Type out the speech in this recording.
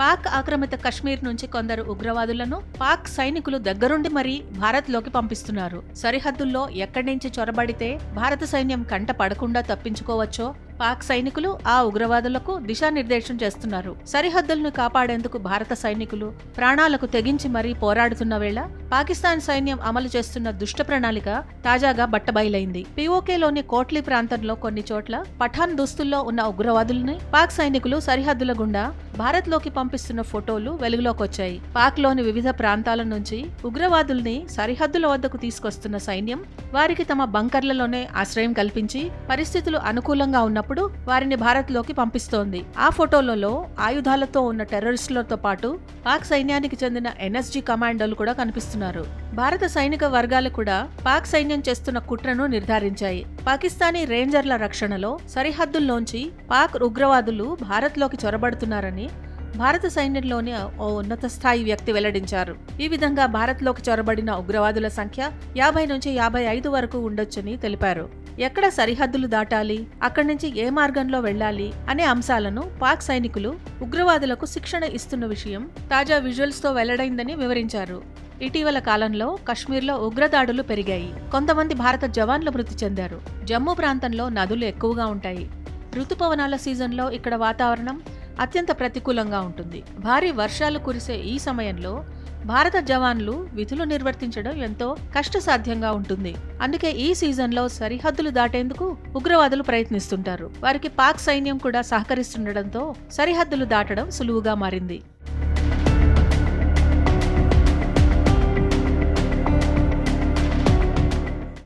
పాక్ ఆక్రమిత కశ్మీర్ నుంచి కొందరు ఉగ్రవాదులను పాక్ సైనికులు దగ్గరుండి మరీ భారత్లోకి పంపిస్తున్నారు. సరిహద్దుల్లో ఎక్కడి నుంచి చొరబడితే భారత సైన్యం కంట పడకుండా తప్పించుకోవచ్చో పాక్ సైనికులు ఆ ఉగ్రవాదులకు దిశానిర్దేశం చేస్తున్నారు. సరిహద్దులను కాపాడేందుకు భారత సైనికులు ప్రాణాలకు తెగించి మరీ పోరాడుతున్న వేళ పాకిస్తాన్ సైన్యం అమలు చేస్తున్న దుష్ట ప్రణాళిక తాజాగా బట్టబయలైంది. పిఓకేలోని కోట్లీ ప్రాంతంలో కొన్ని చోట్ల పఠాన్ దుస్తుల్లో ఉన్న ఉగ్రవాదుల్ని పాక్ సైనికులు సరిహద్దుల గుండా భారత్లోకి పంపిస్తున్న ఫోటోలు వెలుగులోకొచ్చాయి. పాక్లోని వివిధ ప్రాంతాల నుంచి ఉగ్రవాదుల్ని సరిహద్దుల వద్దకు తీసుకొస్తున్న సైన్యం వారికి తమ బంకర్లలోనే ఆశ్రయం కల్పించి పరిస్థితులు అనుకూలంగా ఉన్న ఉన్నప్పుడు వారిని భారత్లోకి పంపిస్తోంది. ఆ ఫోటోలలో ఆయుధాలతో ఉన్న టెర్రరిస్టులతో పాటు పాక్ సైన్యానికి చెందిన ఎన్ఎస్జీ కమాండోలు కూడా కనిపిస్తున్నారు. భారత సైనిక వర్గాలు కూడా పాక్ సైన్యం చేస్తున్న కుట్రను నిర్ధారించాయి. పాకిస్తానీ రేంజర్ల రక్షణలో సరిహద్దుల్లోంచి పాక్ ఉగ్రవాదులు భారత్లోకి చొరబడుతున్నారని భారత సైన్యంలోని ఓ ఉన్నత స్థాయి వ్యక్తి వెల్లడించారు. ఈ విధంగా భారత్లోకి చొరబడిన ఉగ్రవాదుల సంఖ్య యాభై నుంచి యాభై ఐదు వరకు ఉండొచ్చని తెలిపారు. ఎక్కడ సరిహద్దులు దాటాలి? అక్కడి నుంచి ఏ మార్గంలో వెళ్ళాలి? అనే అంశాలను పాక్ సైనికులు ఉగ్రవాదులకు శిక్షణ ఇస్తున్న విషయం తాజా విజువల్స్తో వెల్లడైందని వివరించారు. ఇటీవల కాలంలో కశ్మీర్లో ఉగ్రదాడులు పెరిగాయి. కొంతమంది భారత జవాన్లు మృతి చెందారు. జమ్మూ ప్రాంతంలో నదులు ఎక్కువగా ఉంటాయి. ఋతుపవనాల సీజన్లో ఇక్కడ వాతావరణం అత్యంత ప్రతికూలంగా ఉంటుంది. భారీ వర్షాలు కురిసే ఈ సమయంలో భారత జవాన్లు విధులు నిర్వర్తించడం ఎంతో కష్టసాధ్యంగా ఉంటుంది. అందుకే ఈ సీజన్లో సరిహద్దులు దాటేందుకు ఉగ్రవాదులు ప్రయత్నిస్తుంటారు. వారికి పాక్ సైన్యం కూడా సహకరిస్తుండటంతో సరిహద్దులు దాటడం సులువుగా మారింది.